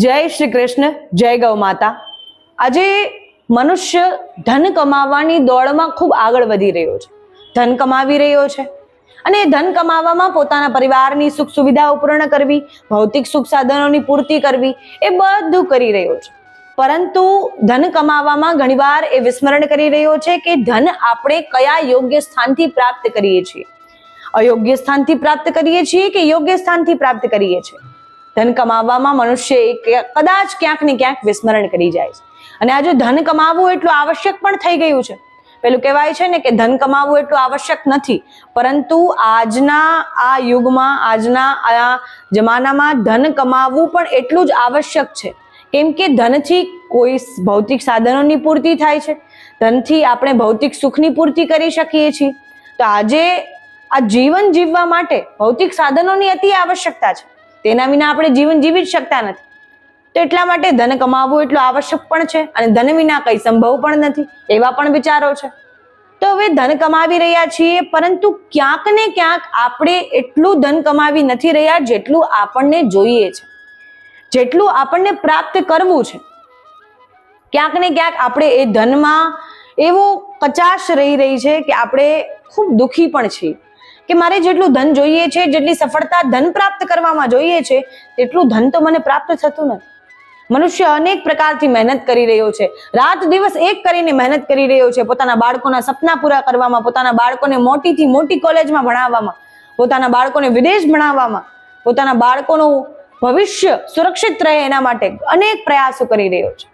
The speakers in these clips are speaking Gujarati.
જય શ્રી કૃષ્ણ, જય ગૌ માતા. આજે મનુષ્ય ધન કમાવાની દોડમાં ખૂબ આગળ વધી રહ્યો છે. ધન કમાવી રહ્યો છે. અને એ ધન કમાવામાં પોતાના પરિવારની સુખ સુવિધાઓ પૂર્ણ કરવી, ભૌતિક સુખ સાધનોની પૂર્તિ કરવી, એ બધું કરી રહ્યો છે. પરંતુ ધન કમાવામાં ઘણીવાર એ વિસ્મરણ કરી રહ્યો છે કે ધન આપણે કયા યોગ્ય સ્થાનથી પ્રાપ્ત કરીએ છીએ. અયોગ્ય સ્થાનથી પ્રાપ્ત કરીએ છીએ કે યોગ્ય સ્થાનથી પ્રાપ્ત કરીએ છીએ? ધન કમાવવામાં મનુષ્ય કદાચ ક્યાંક ને ક્યાંક વિસ્મરણ કરી જાય છે. અને આજે ધન કમાવવું એટલું આવશ્યક પણ થઈ ગયું છે. પેલું કહેવાય છે ને કે ધન કમાવવું એટલું આવશ્યક નથી. પરંતુ આજના આ યુગમાં, આજના આ જમાનામાં ધન કમાવવું પણ એટલું જ આવશ્યક છે. કેમ કે ધનથી કોઈ ભૌતિક સાધનોની પૂર્તિ થાય છે. ધનથી આપણે ભૌતિક સુખની પૂર્તિ કરી શકીએ છીએ. તો આજે આ જીવન જીવવા માટે ભૌતિક સાધનોની અતિ આવશ્યકતા છે. તેના વિના આપણે જીવન જીવી જ શકતા નથી. તો એટલા માટે ધન કમાવવું એટલું આવશ્યક પણ છે અને ધન વિના કંઈ સંભવ પણ નથી, એવા પણ વિચારો છે. તો હવે ધન કમાવી રહ્યા છીએ, પરંતુ ક્યાંક ને ક્યાંક આપણે એટલું ધન કમાવી નથી રહ્યા જેટલું આપણને જોઈએ છે. જેટલું આપણને પ્રાપ્ત કરવું છે. ક્યાંક ને ક્યાંક આપણે એ ધનમાં એવો કચાશ રહી રહી છે કે આપણે ખૂબ દુઃખી પણ છીએ. કે મારે જેટલું ધન જોઈએ છે, જેટલી સફળતા ધન પ્રાપ્ત કરવામાં જોઈએ છે, તેટલું ધન તો મને પ્રાપ્ત થતું નથી. મનુષ્ય અનેક પ્રકારથી મહેનત કરી રહ્યો છે. રાત દિવસ એક કરીને મહેનત કરી રહ્યો છે પોતાના બાળકોના સપના પૂરા કરવામાં, પોતાના બાળકોને મોટીથી મોટી કોલેજમાં ભણાવવામાં, પોતાના બાળકોને વિદેશ ભણાવવામાં, પોતાના બાળકોનું ભવિષ્ય સુરક્ષિત રહે એના માટે અનેક પ્રયાસો કરી રહ્યો છે.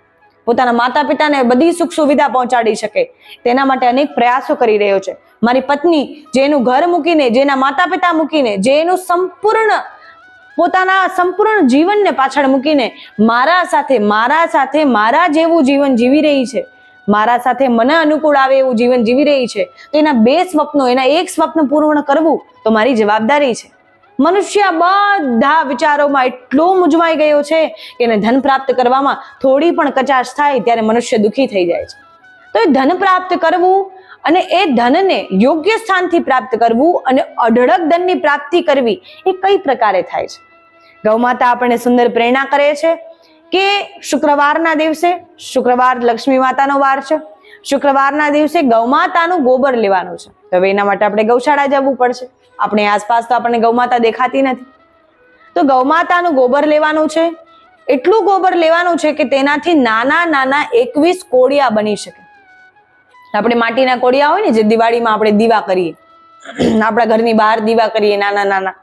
પોતાના માતા પિતાને બધી સુખ સુવિધા પહોંચાડી શકે. તેના માટે અનેક પ્રયાસો કરી રહ્યો છે. મારી પત્ની જેનું ઘર મૂકીને જેના માતા પિતા મૂકીને, જે એનું સંપૂર્ણ પોતાના સંપૂર્ણ જીવનને પાછળ મૂકીને મારા સાથે મારા સાથે, મારા જેવું જીવન જીવી રહી છે. મારા સાથે મને અનુકૂળ આવે એવું જીવન જીવી રહી છે. તો એના બે સ્વપ્નો, એના એક સ્વપ્ન પૂર્ણ કરવું તો મારી જવાબદારી છે. મનુષ્ય બધા વિચારોમાં એટલો મૂંઝવાઈ ગયો છે કે એને ધન પ્રાપ્ત કરવામાં થોડી પણ કચાશ થાય ત્યારે મનુષ્ય દુઃખી થઈ જાય છે. તો એ ધન પ્રાપ્ત કરવું અને એ ધનને યોગ્ય સ્થાનથી પ્રાપ્ત કરવું અને અઢળક ધનની પ્રાપ્તિ કરવી એ કઈ પ્રકારે થાય છે? ગૌમાતા આપણને સુંદર પ્રેરણા કરે છે કે શુક્રવારના દિવસે શુક્રવાર લક્ષ્મી માતાનો વાર છે. શુક્રવારના દિવસે ગૌમાતાનું ગોબર લેવાનું છે. તો હવે એના માટે આપણે ગૌશાળા જવું પડશે. આપણી આસપાસ તો આપણને ગૌમાતા દેખાતી નથી. તો ગૌમાતાનું ગોબર લેવાનું છે. એટલું ગોબર લેવાનું છે કે તેનાથી નાના નાના એકવીસ કોળિયા બની શકે. આપણે માટીના કોળિયા હોય ને જે દિવાળીમાં આપણે દીવા કરીએ. આપણા ઘરની બહાર દીવા કરીએ નાના નાના.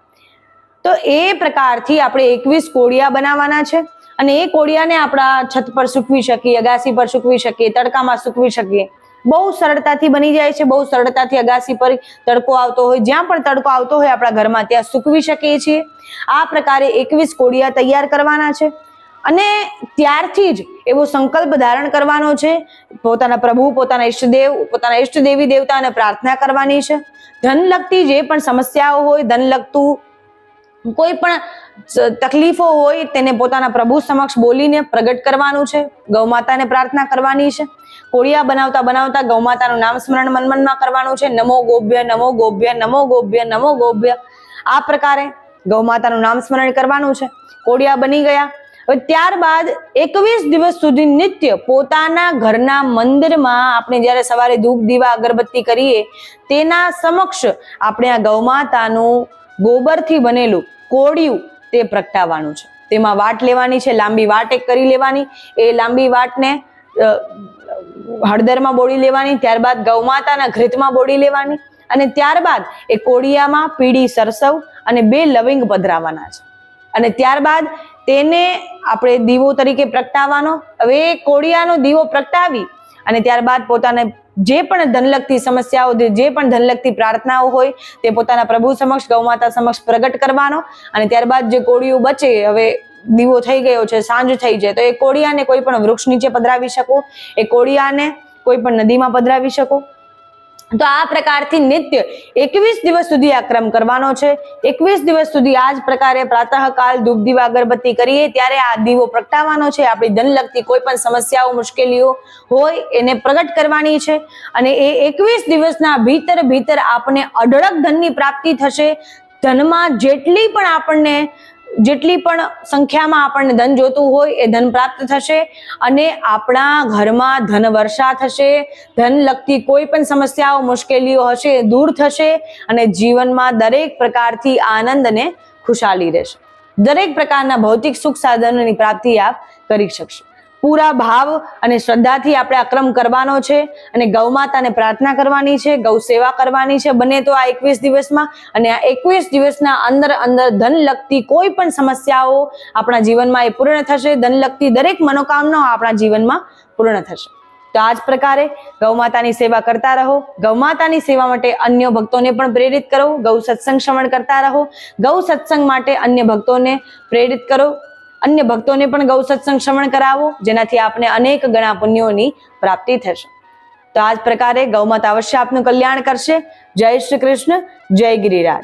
તો એ પ્રકારથી આપણે એકવીસ કોળિયા બનાવવાના છે. અને એ કોળિયાને આપણા છત પર સૂકવી શકીએ, અગાસી પર સૂકવી શકીએ, તડકામાં સૂકવી શકીએ. બહુ સરળતાથી બની જાય છે, બહુ સરળતાથી અગાસી પર તડકો આવતો હોય. જ્યાં પણ તડકો આવતો હોય આપણા ઘરમાં, ત્યાં સૂકવી શકીએ છીએ. આ પ્રકારે એકવીસ કોળિયા તૈયાર કરવાના છે. અને ત્યારથી જ એવો સંકલ્પ ધારણ કરવાનો છે. પોતાના પ્રભુ, પોતાના ઈષ્ટદેવ, પોતાના ઈષ્ટ દેવી દેવતાને પ્રાર્થના કરવાની છે. ધન લગતી જે પણ સમસ્યાઓ હોય, ધન લગતું કોઈ પણ તકલીફો હોય તેને પોતાના પ્રભુ સમક્ષ બોલીને પ્રગટ કરવાનું છે ગૌમાતાને પ્રાર્થના કરવાની છે, કોળિયા બનાવતા બનાવતા ગૌમાતાનું નામ સ્મરણ મનમનમાં કરવાનું છે, નમો ગોભ્ય નમો ગોભ્ય નમો ગોભ્ય નમો ગોભ્ય આ પ્રકારે ગૌમાતાનું નામ સ્મરણ કરવાનું છે. કોળિયા બની ગયા. હવે ત્યારબાદ એકવીસ દિવસ સુધી નિત્ય પોતાના ઘરના મંદિરમાં આપણે જ્યારે સવારે ધૂપ દીવા અગરબત્તી કરીએ, તેના સમક્ષ આપણે આ ગૌમાતાનું ગોબરથી બનેલું કોળિયું તે પ્રગટાવવાનું છે. તેમાં વાટ લેવાની છે, લાંબી વાટ એક કરી લેવાની. એ લાંબી વાટને હળદરમાં બોળી લેવાની, ત્યારબાદ ગૌમાતાના ઘૃતમાં બોળી લેવાની અને ત્યારબાદ એ કોળિયામાં પીળી સરસવ અને બે લવિંગ પધરાવાના છે. અને ત્યારબાદ તેને આપણે દીવો તરીકે પ્રગટાવવાનો. હવે એ કોળિયાનો દીવો પ્રગટાવી અને ત્યારબાદ પોતાને જે પણ ધનલગતી સમસ્યાઓ જે પણ ધનલગતી પ્રાર્થનાઓ હોય, તે પોતાના પ્રભુ સમક્ષ ગૌમાતા સમક્ષ પ્રગટ કરવાનો અને ત્યારબાદ જે કોળીઓ બચે, હવે દીવો થઈ ગયો છે, સાંજ થઈ જાય તો એ કોળિયાને કોઈ પણ વૃક્ષ નીચે પધરાવી શકો, એ કોળિયાને કોઈ પણ નદીમાં પધરાવી શકો. તો આ પ્રકારથી નિત્ય એકવીસ દિવસ સુધી આ ક્રમ કરવાનો છે. એકવીસ દિવસ સુધી આ જ પ્રકારે પ્રાતઃકાલ, ધૂપ, દીવા, અગરબત્તી કરીએ ત્યારે આ દીવો પ્રગટાવવાનો છે. આપણી ધન લગતી કોઈ પણ સમસ્યાઓ, મુશ્કેલીઓ હોય એને પ્રગટ કરવાની છે અને એ એકવીસ દિવસના ભીતર ભીતર આપણને અઢળક ધનની પ્રાપ્તિ થશે. ધનમાં જેટલી પણ આપણને જેટલી પણ સંખ્યામાં આપણને ધન જોતું હોય એ ધન પ્રાપ્ત થશે અને આપણા ઘરમાં ધન વર્ષા થશે, ધન લગતી કોઈ પણ સમસ્યાઓ, મુશ્કેલીઓ હશે દૂર થશે અને જીવનમાં દરેક પ્રકારથી આનંદ અને ખુશાલી રહેશે. દરેક પ્રકારના ભૌતિક સુખ સાધનોની પ્રાપ્તિ આપ કરી શકશો. પૂરા ભાવ અને શ્રદ્ધાથી આપણે અક્રમ કરવાનો છે અને ગૌ માતાને પ્રાર્થના કરવાની છે, ગૌ સેવા કરવાની છે. બને તો આ એકવીસ દિવસમાં અને આ એકવીસ દિવસના અંદર અંદર ધન લગતી કોઈ પણ સમસ્યાઓ આપણા જીવનમાં એ પૂર્ણ થશે. ધન લગતી દરેક મનોકામનાઓ આપણા જીવનમાં પૂર્ણ થશે. તો આ જ પ્રકારે ગૌ માતાની સેવા કરતા રહો. ગૌ માતાની સેવા માટે અન્ય ભક્તોને પણ પ્રેરિત કરો. ગૌ સત્સંગ શ્રવણ કરતા રહો. ગૌ સત્સંગ માટે અન્ય ભક્તોને પ્રેરિત કરો. અન્ય ભક્તોને પણ ગૌ સત્સંગ શ્રવણ કરાવો, જેનાથી આપને અનેક ગણા પુણ્યોની પ્રાપ્તિ થશે. તો આ જ પ્રકારે ગૌમાતા અવશ્ય આપનું કલ્યાણ કરશે. જય શ્રી કૃષ્ણ, જય ગિરિરાજ.